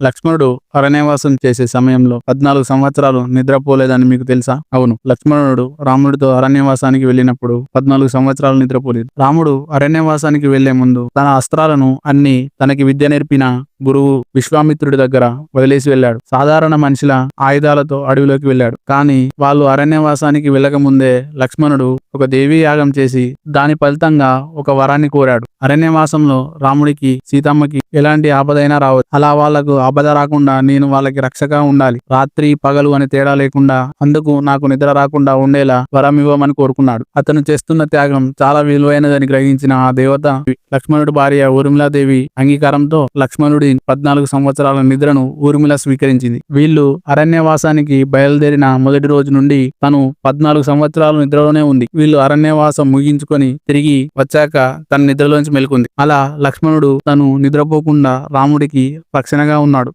లక్ష్మణుడు అరణ్యవాసం చేసే సమయంలో పద్నాలుగు సంవత్సరాలు నిద్రపోలేదని మీకు తెలుసా? అవును. లక్ష్మణుడు రాముడితో అరణ్యవాసానికి వెళ్ళినప్పుడు పద్నాలుగు సంవత్సరాలు నిద్రపోలేదు. రాముడు అరణ్యవాసానికి వెళ్ళే ముందు తన అస్త్రాలను అన్ని తనకి విద్య నేర్పిన గురువు విశ్వామిత్రుడి దగ్గర వదిలేసి వెళ్ళాడు. సాధారణ మనిషిల ఆయుధాలతో అడవిలోకి వెళ్ళాడు. కానీ వాళ్ళు అరణ్యవాసానికి వెళ్ళక ముందే లక్ష్మణుడు ఒక దేవీ యాగం చేసి దాని ఫలితంగా ఒక వరాన్ని కోరాడు. అరణ్యవాసంలో రాముడికి సీతమ్మకి ఎలాంటి ఆపదైనా రావచ్చు అలా వాళ్ళకు ఆపద రాకుండా నేను వాళ్ళకి రక్షగా ఉండాలి. రాత్రి పగలు అని తేడా లేకుండా అందుకు నాకు నిద్ర రాకుండా ఉండేలా వరం ఇవ్వమని కోరుకున్నాడు. అతను చేస్తున్న త్యాగం చాలా విలువైనదని గ్రహించిన ఆ దేవత లక్ష్మణుడి భార్య ఊర్మిళాదేవి అంగీకారంతో లక్ష్మణుడి పద్నాలుగు సంవత్సరాల నిద్రను ఊర్మిళ స్వీకరించింది. వీళ్ళు అరణ్యవాసానికి బయలుదేరిన మొదటి రోజు నుండి తను పద్నాలుగు సంవత్సరాలు నిద్రలోనే ఉంది. వీళ్ళు అరణ్యవాసం ముగించుకొని తిరిగి వచ్చాక తన నిద్రలోంచి మెలుకుంది. అలా లక్ష్మణుడు తను నిద్రపోకుండా రాముడికి రక్షణగా ఉన్నాడు.